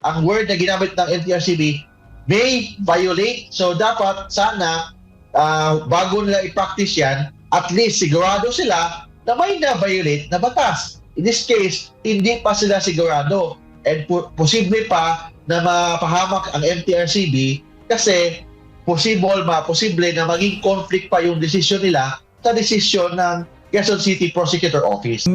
ang word na ginamit ng MTRCB may violate. So dapat sana ah, bago nila i-practice yan, at least sigurado sila na may na-violate na batas. In this case, hindi pa sila sigurado and po- posible pa na mapahamak ang MTRCB kasi possible, ma posible na maging conflict pa yung desisyon nila sa desisyon ng Quezon City Prosecutor Office.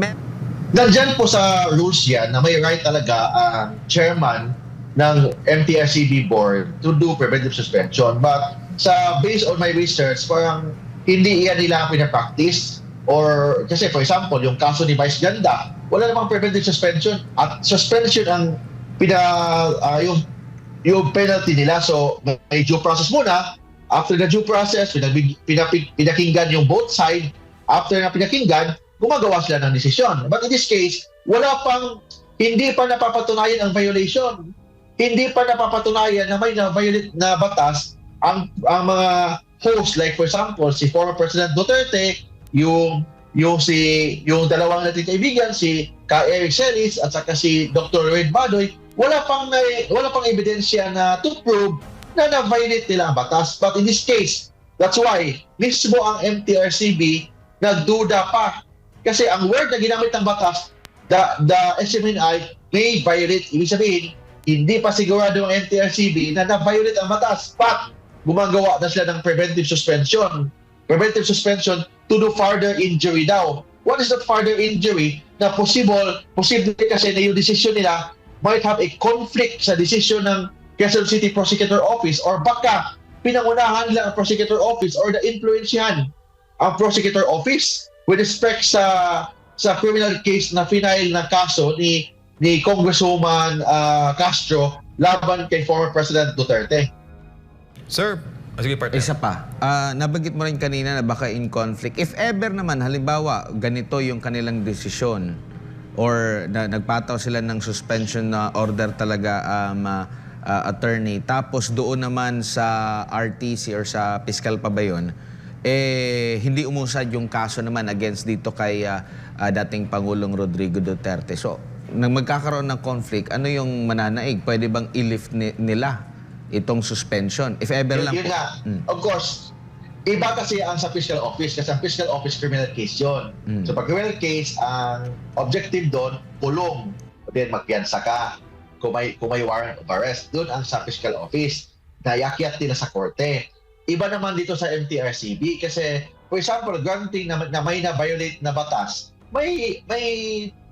Nandyan po sa rules yan na may right talaga ang chairman ng MTRCB board to do preventive suspension. But sa based on my research, parang hindi iyan nila pinapractice or kasi for example, yung kaso ni Vice Ganda, wala namang preventive suspension at suspension ang pina ah, yung yung penalty nila. So may due process muna. After the due process, pinakinggan yung both side. After na pinakinggan, gumagawa sila ng desisyon. But in this case, wala pang, hindi pa napapatunayan ang violation. Hindi pa napapatunayan na may na-violate na batas ang, ang mga host. Like for example, si former President Duterte, yung yung si yung dalawang nating kaibigan si Ka Eric Celis at saka si Dr. Red Badoy wala pang wala pang ebidensya na to prove na na-violate nila ang batas but in this case that's why mismo ang MTRCB nagduda pa kasi ang word na ginamit ng batas the, the SMNI may violate. Ibig sabihin hindi pa sigurado ang MTRCB na na-violate ang batas. But gumagawa na sila ng preventive suspension. Preventive suspension to do further injury daw. What is that further injury na possible, posible kasi na yung decision nila might have a conflict sa decision ng Quezon City Prosecutor Office or baka pinangunahan nila ang Prosecutor Office or the influensyahan ang Prosecutor Office with respect sa sa criminal case na final na kaso ni ni Congresswoman ah, Castro laban kay former President Duterte. Sir, ah, sige partner. Isa pa, ah, nabanggit mo rin kanina na baka in conflict. If ever naman, halimbawa, ganito yung kanilang desisyon or na, nagpataw sila ng suspension na order talaga um, ah, attorney, tapos doon naman sa RTC or sa fiscal pa ba yun, eh, hindi umusad yung kaso naman against dito kay ah, dating Pangulong Rodrigo Duterte. So, nang magkakaroon ng conflict, ano yung mananaig? Pwede bang i-lift ni- nila itong suspension? If ever Yun, lang yun po. Mm. Of course, iba kasi ang sa fiscal office kasi ang fiscal office criminal case yun. Mm. So pag criminal case, ang objective doon, kulong. Then magpiyansa ka kung may, kung may warrant of arrest. Doon ang sa fiscal office. Nayakyat nila sa korte. Iba naman dito sa MTRCB kasi for example, granting na, na may na-violate na batas, may may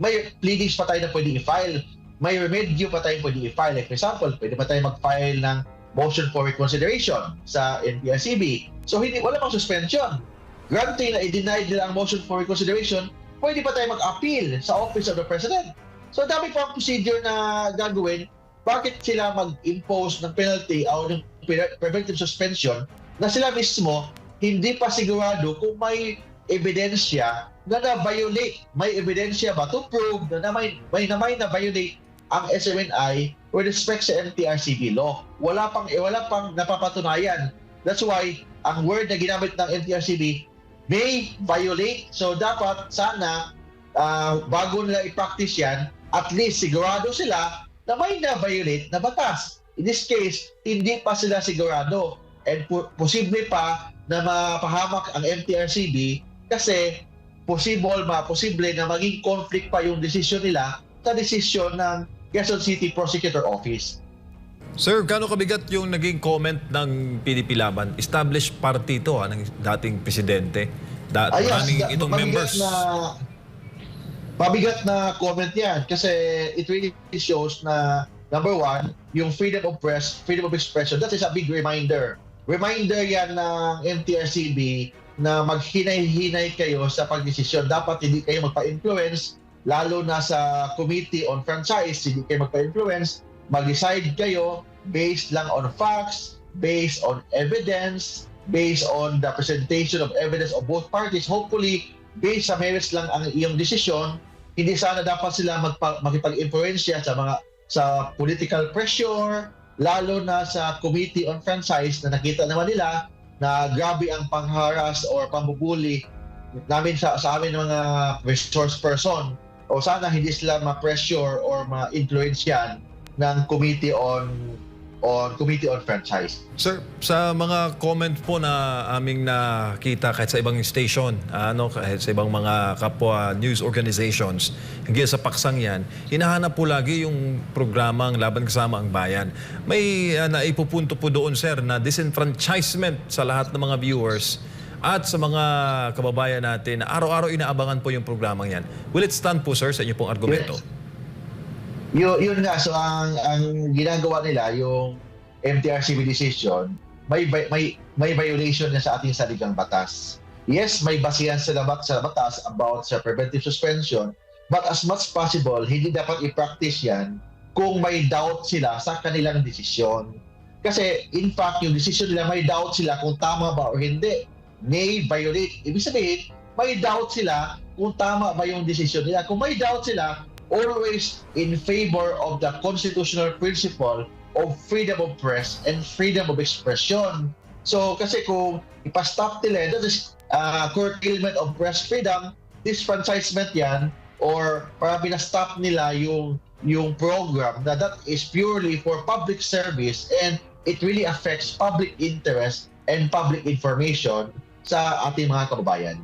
may pleadings pa tayo na pwede i-file. May remedyo pa tayo pwede i-file. Like for example, pwede pa tayo mag-file ng motion for reconsideration sa NPRCB. So hindi wala pang suspension. Granting na i-deny nila ang motion for reconsideration, pwede pa tayo mag-appeal sa Office of the President. So dami pang procedure na gagawin. Bakit sila mag-impose ng penalty o ng pre- preventive suspension na sila mismo hindi pa sigurado kung may ebidensya na na-violate. May ebidensya ba to prove na, may, may na may na-violate ang SMNI with respect sa MTRCB law. Wala pang eh, wala pang napapatunayan. That's why ang word na ginamit ng MTRCB may violate. So dapat sana ah, bago nila i-practice yan, at least sigurado sila na may na-violate na batas. In this case, hindi pa sila sigurado and po- posible pa na mapahamak ang MTRCB kasi possible ma posible na maging conflict pa yung desisyon nila sa desisyon ng Quezon City Prosecutor Office. Sir, gaano kabigat yung naging comment ng PDP Laban? Established party ito, ha, ng dating presidente. Da- Ayos, maraming da- itong members. Na, mabigat na comment yan kasi it really shows na number one, yung freedom of press, freedom of expression, that is a big reminder. Reminder yan ng MTRCB na maghinay-hinay kayo sa pagdesisyon. Dapat hindi kayo magpa-influence, lalo na sa Committee on Franchise, hindi kayo magpa-influence, mag-decide kayo based lang on facts, based on evidence, based on the presentation of evidence of both parties. Hopefully, based sa merits lang ang iyong desisyon, hindi sana dapat sila magpa- makipag-influensya sa mga sa political pressure, lalo na sa Committee on Franchise na nakita naman nila na grabe ang pangharas or pambubuli namin sa, sa amin mga resource person. O sana hindi sila ma-pressure or ma-influensyan ng Committee on on Committee on Franchise. Sir, sa mga comment po na aming nakita kahit sa ibang station, ano, kahit sa ibang mga kapwa news organizations, hingga sa paksang yan, hinahanap po lagi yung programang Laban Kasama ang Bayan. May uh, naipupunto po doon, sir, na disenfranchisement sa lahat ng mga viewers at sa mga kababayan natin na araw-araw inaabangan po yung programang yan. Will it stand po, sir, sa inyo pong argumento? Yun, yun nga, so ang, ang ginagawa nila, yung MTRCB decision, may, may, may violation na sa ating saligang batas. Yes, may basihan sa, bat, sa batas about sa preventive suspension, but as much possible, hindi dapat i-practice yan kung may doubt sila sa kanilang desisyon. Kasi, in fact, yung decision nila, may doubt sila kung tama ba o hindi. May violate. Ibig sabihin, may doubt sila kung tama ba yung decision nila. Kung may doubt sila, always in favor of the constitutional principle of freedom of press and freedom of expression. So kasi kung ipastop nila, that is uh, curtailment of press freedom, disfranchisement yan, or para pinastop nila yung yung program na that is purely for public service and it really affects public interest and public information sa ating mga kababayan.